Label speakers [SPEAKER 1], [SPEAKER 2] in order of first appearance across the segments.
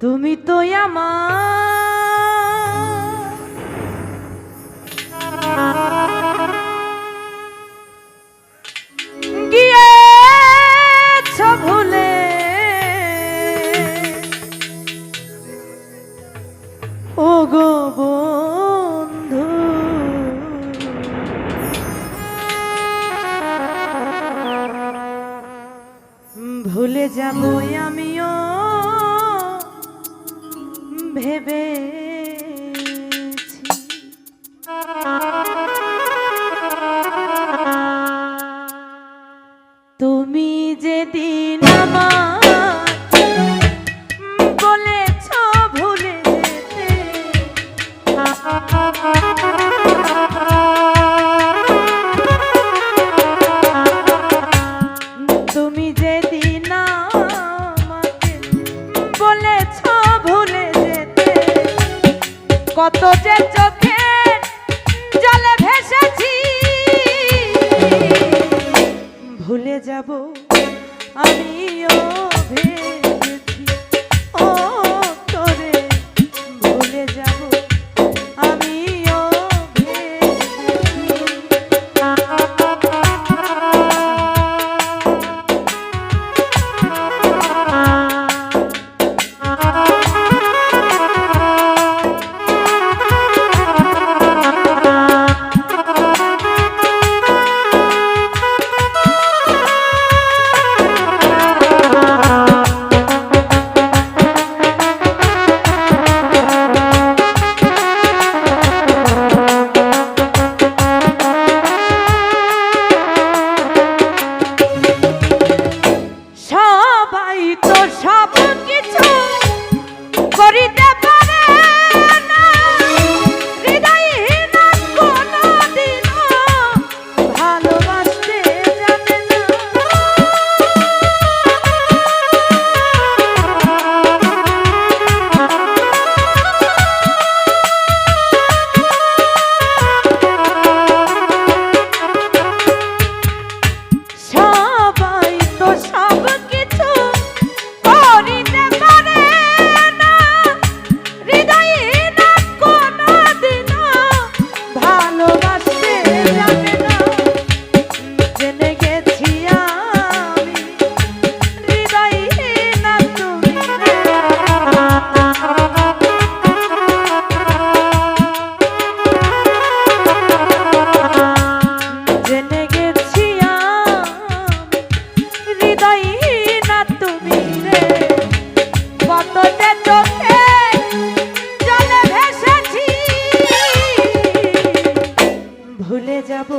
[SPEAKER 1] তুমি তো আমার। গিয়েছ ভুলে। ও গো বন্ধু। ভুলে যাব আমিও ভেবেছি। তুমি যেদিন আমার তুমি যেদিন আমাকে বলেছ ভুলে কত যে চোখে জলে ভেসেছি। ভুলে যাব আমিও ভেবেছি ভুলে যাব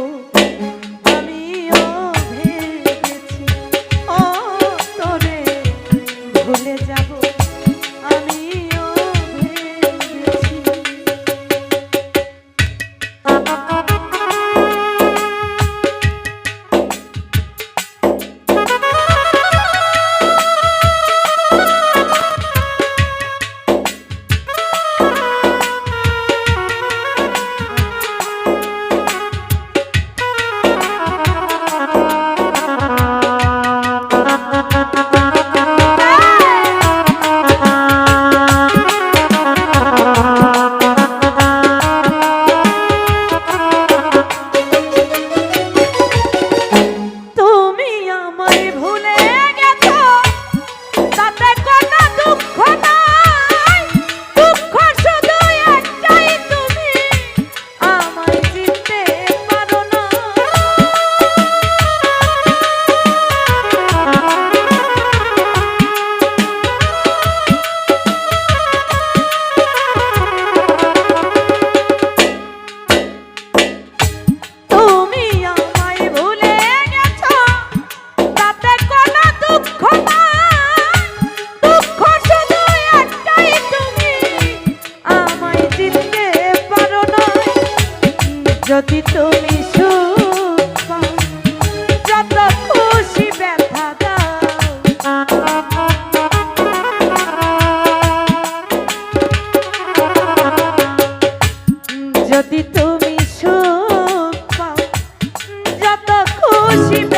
[SPEAKER 1] Спасибо.